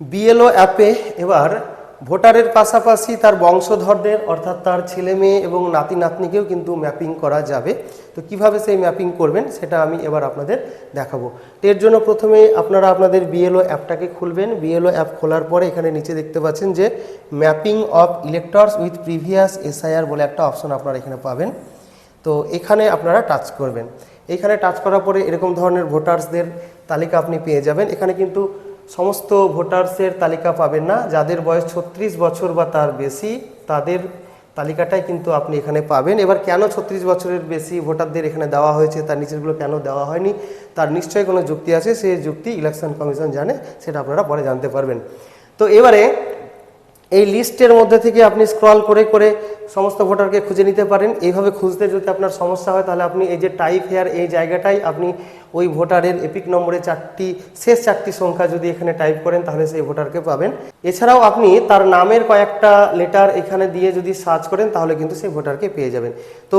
BLO অ্যাপে এবার ভোটারের পাশাপাশি তার বংশধরদের, অর্থাৎ তার ছেলে মেয়ে এবং নাতি নাতনিকেও কিন্তু ম্যাপিং করা যাবে। তো কীভাবে সেই ম্যাপিং করবেন সেটা আমি এবার আপনাদের দেখাবো। তো এর জন্য প্রথমে আপনারা আপনাদের বিএলও অ্যাপটাকে খুলবেন। বিএলও অ্যাপ খোলার পরে এখানে নিচে দেখতে পাচ্ছেন যে mapping of electors with previous SIR বলে একটা অপশন আপনারা এখানে পাবেন। তো এখানে আপনারা টাচ করবেন। এখানে টাচ করার পরে এরকম ধরনের ভোটার্সদের তালিকা আপনি পেয়ে যাবেন। এখানে কিন্তু সমস্ত ভোটার্সের তালিকা পাবেন না। যাদের বয়স ছত্রিশ বছর বা তার বেশি, তাদের তালিকাটাই কিন্তু আপনি এখানে পাবেন। এবার কেন ছত্রিশ বছরের বেশি ভোটারদের এখানে দেওয়া হয়েছে, তার নিচেরগুলো কেন দেওয়া হয়নি, তার নিশ্চয়ই কোনো যুক্তি আছে, সেই যুক্তি ইলেকশন কমিশন জানে, সেটা আপনারা পরে জানতে পারবেন। তো এবারে এই লিস্টের মধ্যে থেকে আপনি স্ক্রল করে করে সমস্ত ভোটারকে খুঁজে নিতে পারেন। এইভাবে খুঁজতে যদি আপনার সমস্যা হয়, তাহলে আপনি এই যে টাইপ হেয়ার এই জায়গাটাই আপনি ওই ভোটারের এপিক নম্বরে চারটি, শেষ চারটি সংখ্যা যদি এখানে টাইপ করেন, তাহলে সেই ভোটারকে পাবেন। এছাড়াও আপনি তার নামের কয়েকটা লেটার এখানে দিয়ে যদি সার্চ করেন, তাহলে কিন্তু সেই ভোটারকে পেয়ে যাবেন। তো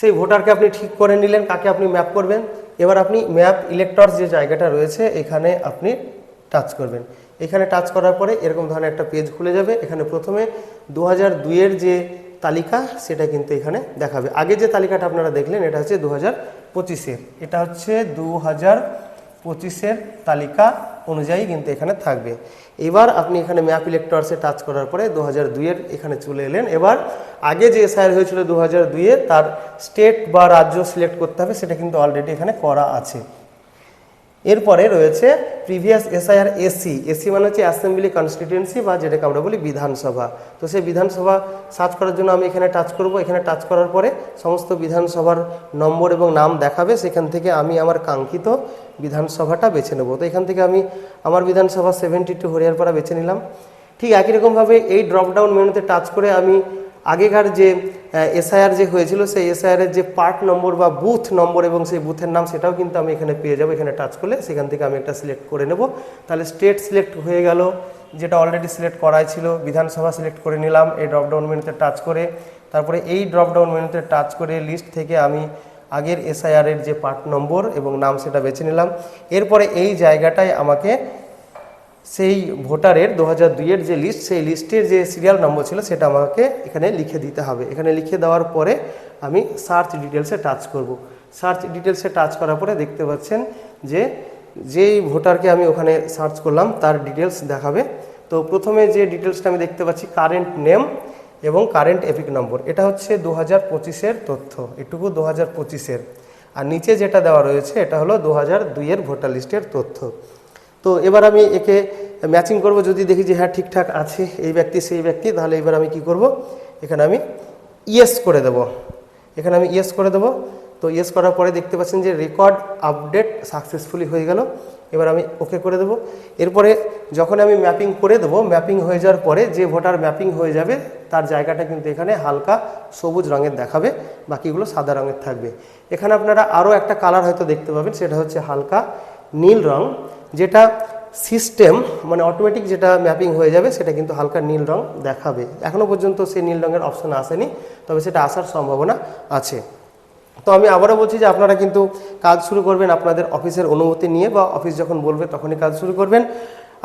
সেই ভোটারকে আপনি ঠিক করে নিলেন, কাকে আপনি ম্যাপ করবেন? এবার আপনি ম্যাপ ইলেক্টরস যে জায়গাটা রয়েছে, এখানে আপনি টাচ করবেন। এখানে টাচ করার পরে এরকম ধরনের একটা পেজ খুলে যাবে। এখানে প্রথমে দু হাজার দুইয়ের যে তালিকা, সেটা কিন্তু এখানে দেখাবে। আগে যে তালিকাটা আপনারা দেখলেন, এটা হচ্ছে দু হাজার পঁচিশের এটা হচ্ছে দু হাজার পঁচিশের তালিকা অনুযায়ী কিন্তু এখানে থাকবে। এবার আপনি এখানে ম্যাপ ইলেক্টরসে টাচ করার পরে দু হাজার দুইয়ের এখানে চলে এলেন। এবার আগে যে এসআইআর হয়েছিল দু হাজার দুইয়ে তার স্টেট বা রাজ্য সিলেক্ট করতে হবে, সেটা কিন্তু অলরেডি এখানে করা আছে। এরপরে রয়েছে প্রিভিয়াস এসআইআর এসি এসি মানে হচ্ছে অ্যাসেম্বলি কনস্টিটিউয়েন্সি বা যেটাকে আমরা বলি বিধানসভা। তো সেই বিধানসভা সার্চ করার জন্য আমি এখানে টাচ করব। এখানে টাচ করার পরে সমস্ত বিধানসভার নম্বর এবং নাম দেখাবে। সেখান থেকে আমি আমার কাঙ্ক্ষিত বিধানসভাটা বেছে নেব। তো এখান থেকে আমি আমার বিধানসভা সেভেন্টি টু হরিয়ারপাড়া বেছে নিলাম। ঠিক একই রকমভাবে এই ড্রপডাউন মেনুতে টাচ করে আমি আগেকার যে এসআইআর যে হয়েছিল, সেই এসআইআর এর যে পার্ট নম্বর বা বুথ নম্বর এবং সেই বুথের নাম, সেটাও কিন্তু আমি এখানে পেয়ে যাব, এখানে টাচ করলে সেখান থেকে আমি একটা সিলেক্ট করে নেব। তাহলে স্টেট সিলেক্ট হয়ে গেল, যেটা অলরেডি সিলেক্ট করাই ছিল, বিধানসভা সিলেক্ট করে নিলাম, এই ড্রপডাউন মেনুতে টাচ করে। তারপরে এই ড্রপডাউন মেনুতে টাচ করে লিস্ট থেকে আমি আগের এসআইআর এর যে পার্ট নম্বর এবং নাম, সেটা বেছে নিলাম। এরপরে এই জায়গাটায় আমাকে সেই ভোটারের দু হাজার দুইয়ের যে লিস্ট সেই লিস্টের যে সিরিয়াল নম্বর ছিল, সেটা আমাকে এখানে লিখে দিতে হবে। এখানে লিখে দেওয়ার পরে আমি সার্চ ডিটেলসে টাচ করব। সার্চ ডিটেলসে টাচ করার পরে দেখতে পাচ্ছেন যে, যেই ভোটারকে আমি ওখানে সার্চ করলাম, তার ডিটেলস দেখাবে। তো প্রথমে যে ডিটেলসটা আমি দেখতে পাচ্ছি কারেন্ট নেম এবং কারেন্ট এপিক নম্বর এটা হচ্ছে দু হাজার পঁচিশের তথ্য। এটুকু দু হাজার পঁচিশের। আর নিচে যেটা দেওয়া রয়েছে, এটা হলো দু হাজার দুইয়ের ভোটার লিস্টের তথ্য। তো এবার আমি একে ম্যাচিং করব। যদি দেখি যে হ্যাঁ ঠিকঠাক আছে এই ব্যক্তি, সেই ব্যক্তি, তাহলে এবার আমি কি করব? এখানে আমি ইয়েস করে দেব। এখানে আমি ইয়েস করে দেব। তো ইয়েস করার পরে দেখতে পাচ্ছেন যে রেকর্ড আপডেট সাকসেসফুলি হয়ে গেল। এবার আমি ওকে করে দেব। এরপরে যখন আমি ম্যাপিং করে দেবো ম্যাপিং হয়ে যাওয়ার পরে যে ভোটার ম্যাপিং হয়ে যাবে, তার জায়গাটা কিন্তু এখানে হালকা সবুজ রঙের দেখাবে। বাকিগুলো সাদা রঙের থাকবে। এখানে আপনারা আরও একটা কালার হয়তো দেখতে পাবেন, সেটা হচ্ছে হালকা নীল রং। যেটা সিস্টেম মানে অটোমেটিক যেটা ম্যাপিং হয়ে যাবে, সেটা কিন্তু হালকা নীল রং দেখাবে। এখনও পর্যন্ত সেই নীল রঙের অপশন আসেনি, তবে সেটা আসার সম্ভাবনা আছে। তো আমি আবারও বলছি যে আপনারা কিন্তু কাজ শুরু করবেন আপনাদের অফিসের অনুমতি নিয়ে, বা অফিস যখন বলবে তখনই কাজ শুরু করবেন।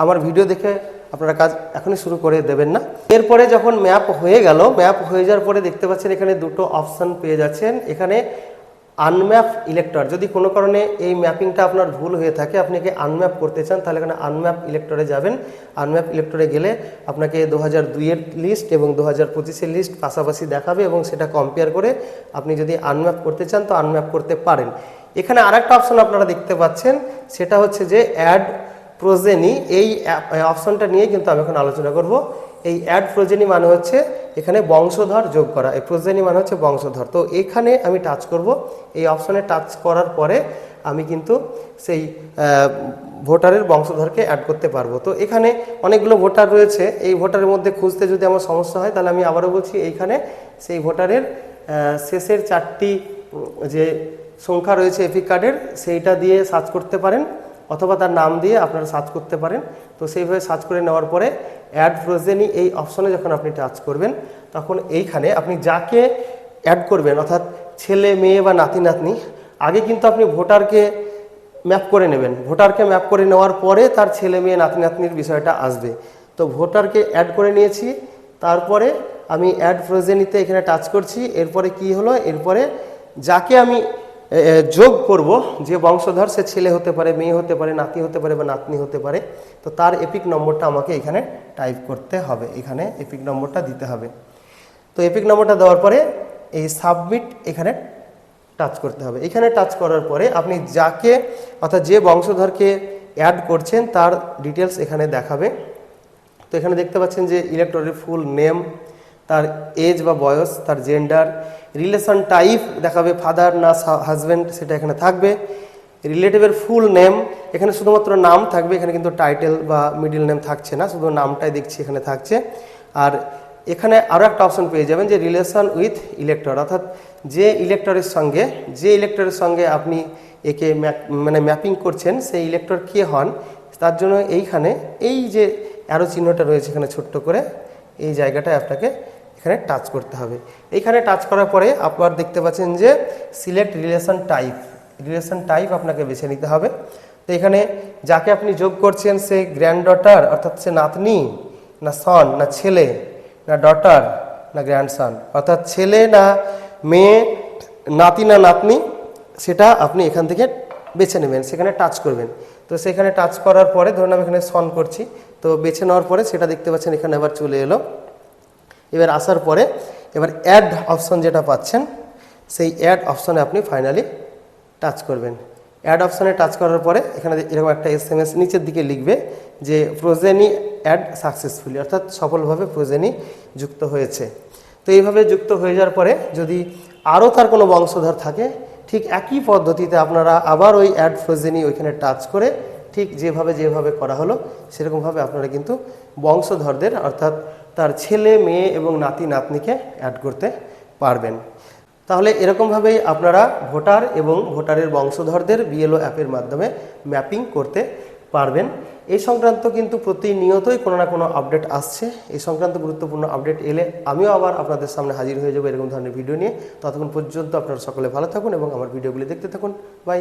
আমার ভিডিও দেখে আপনারা কাজ এখনই শুরু করে দেবেন না। এরপরে যখন ম্যাপ হয়ে গেল ম্যাপ হয়ে যাওয়ার পরে দেখতে পাচ্ছেন এখানে দুটো অপশান পেয়ে যাচ্ছেন। এখানে আনম্যাপ ইলেক্টর যদি কোনো কারণে এই ম্যাপিংটা আপনার ভুল হয়ে থাকে, আপনি কি আনম্যাপ করতে চান, তাহলে এখানে আনম্যাপ ইলেক্টরে যাবেন। আনম্যাপ ইলেক্টরে গেলে আপনাকে দু হাজার দুইয়ের লিস্ট এবং দু হাজার পঁচিশের লিস্ট পাশাপাশি দেখাবে এবং সেটা কম্পেয়ার করে আপনি যদি আনম্যাপ করতে চান, তো আনম্যাপ করতে পারেন। এখানে আরেকটা অপশন আপনারা দেখতে পাচ্ছেন, সেটা হচ্ছে যে অ্যাড প্রোজেনি এই অপশনটা নিয়ে কিন্তু আমি এখন আলোচনা করব। এই অ্যাড প্রোজেনি মানে হচ্ছে এখানে বংশধর যোগ করা। এই প্রোজেনি মানে হচ্ছে বংশধর। তো এখানে আমি টাচ করব। এই অপশনে টাচ করার পরে আমি কিন্তু সেই ভোটারের বংশধরকে অ্যাড করতে পারব। তো এখানে অনেকগুলো ভোটার রয়েছে। এই ভোটারের মধ্যে খুঁজতে যদি আমার সমস্যা হয়, তাহলে আমি আবারও বলছি এইখানে সেই ভোটারের শেষের চারটি যে সংখ্যা রয়েছে এপিক কার্ডের সেইটা দিয়ে সার্চ করতে পারেন। অথবা তার নাম দিয়ে আপনারা সার্চ করতে পারেন। তো সেইভাবে সার্চ করে নেওয়ার পরে অ্যাড ফ্রোজেনি এই অপশনে যখন আপনি টাচ করবেন, তখন এইখানে আপনি যাকে অ্যাড করবেন, অর্থাৎ ছেলে, মেয়ে বা নাতি, নাতনি, আগে কিন্তু আপনি ভোটারকে ম্যাপ করে নেবেন। ভোটারকে ম্যাপ করে নেওয়ার পরে তার ছেলে, মেয়ে, নাতি, নাতনির বিষয়টা আসবে। তো ভোটারকে অ্যাড করে নিয়েছি, তারপরে আমি অ্যাড ফ্রোজেনিতে এখানে টাচ করছি, এরপরে কি হলো? এরপরে যাকে আমি যোগ করব যে বংশধর সে ছেলে হতে পারে, মেয়ে হতে পারে, নাতি হতে পারে বা নাতনি হতে পারে, তো তার এপিক নম্বরটা আমাকে এখানে টাইপ করতে হবে, এখানে এপিক নম্বরটা দিতে হবে। তো এপিক নম্বরটা দেওয়ার পরে এই সাবমিট এখানে টাচ করতে হবে। এখানে টাচ করার পরে আপনি যাকে, অর্থাৎ যে বংশধরকে অ্যাড করছেন, তার ডিটেলস এখানে দেখাবে। তো এখানে দেখতে পাচ্ছেন যে ইলেকটরের ফুল নেম তার এজ বা বয়স, তার জেন্ডার রিলেশন টাইপ দেখাবে ফাদার না হাজব্যান্ড সেটা এখানে থাকবে। রিলেটিভের ফুল নেম এখানে শুধুমাত্র নাম থাকবে, এখানে কিন্তু টাইটেল বা মিডিল নেম থাকছে না, শুধু নামটাই দেখছি এখানে থাকছে। আর এখানে আরও একটা অপশন পেয়ে যাবেন যে রিলেশন উইথ ইলেক্টর অর্থাৎ যে ইলেক্টরের সঙ্গে, যে ইলেক্টরের সঙ্গে আপনি একে মানে ম্যাপিং করছেন, সেই ইলেক্টর কে হন, তার জন্য এইখানে এই যে অ্যারো চিহ্নটা রয়েছে এখানে ছোট্ট করে, এই জায়গাটায় আপনাকে এখানে টাচ করতে হবে। এইখানে টাচ করার পরে আপনার দেখতে পাচ্ছেন যে select relation type relation type আপনাকে বেছে নিতে হবে। তো এখানে যাকে আপনি যোগ করছেন, সে গ্র্যান্ড ডটার অর্থাৎ সে নাতনি, না সন না ছেলে, না ডটার না গ্র্যান্ডসন অর্থাৎ ছেলে না মেয়ে, নাতি না নাতনি, সেটা আপনি এখান থেকে বেছে নেবেন, সেখানে টাচ করবেন। তো সেখানে টাচ করার পরে ধরুন আমি এখানে সন করছি, তো বেছে নেওয়ার পরে সেটা দেখতে পাচ্ছেন এখানে আবার চলে এলো। এবার আসার পরে এবার অ্যাড অপশন যেটা পাচ্ছেন, সেই অ্যাড অপশনে আপনি ফাইনালি টাচ করবেন। অ্যাড অপশনে টাচ করার পরে এখানে এরকম একটা এস এম এস নিচের দিকে লিখবে যে প্রোজেনি অ্যাড সাকসেসফুলি অর্থাৎ সফলভাবে প্রোজেনি যুক্ত হয়েছে। তো এইভাবে যুক্ত হয়ে যাওয়ার পরে যদি আরও তার কোনো বংশধর থাকে, ঠিক একই পদ্ধতিতে আপনারা আবার ওই অ্যাড ফ্রোজেনি ওইখানে টাচ করে ঠিক যেভাবে যেভাবে করা হলো, সেরকমভাবে আপনারা কিন্তু বংশধরদের অর্থাৎ তার ছেলে, মেয়ে এবং নাতি, নাতনিকে অ্যাড করতে পারবেন। তাহলে এরকমভাবেই আপনারা ভোটার এবং ভোটারের বংশধরদের বিএলও অ্যাপের মাধ্যমে ম্যাপিং করতে পারবেন। এই সংক্রান্ত কিন্তু প্রতিনিয়তই কোনো না কোনো আপডেট আসছে। এই সংক্রান্ত গুরুত্বপূর্ণ আপডেট এলে আমিও আবার আপনাদের সামনে হাজির হয়ে যাব এরকম ধরনের ভিডিও নিয়ে। ততক্ষণ পর্যন্ত আপনারা সকলে ভালো থাকুন এবং আমার ভিডিওগুলি দেখতে থাকুন। বাই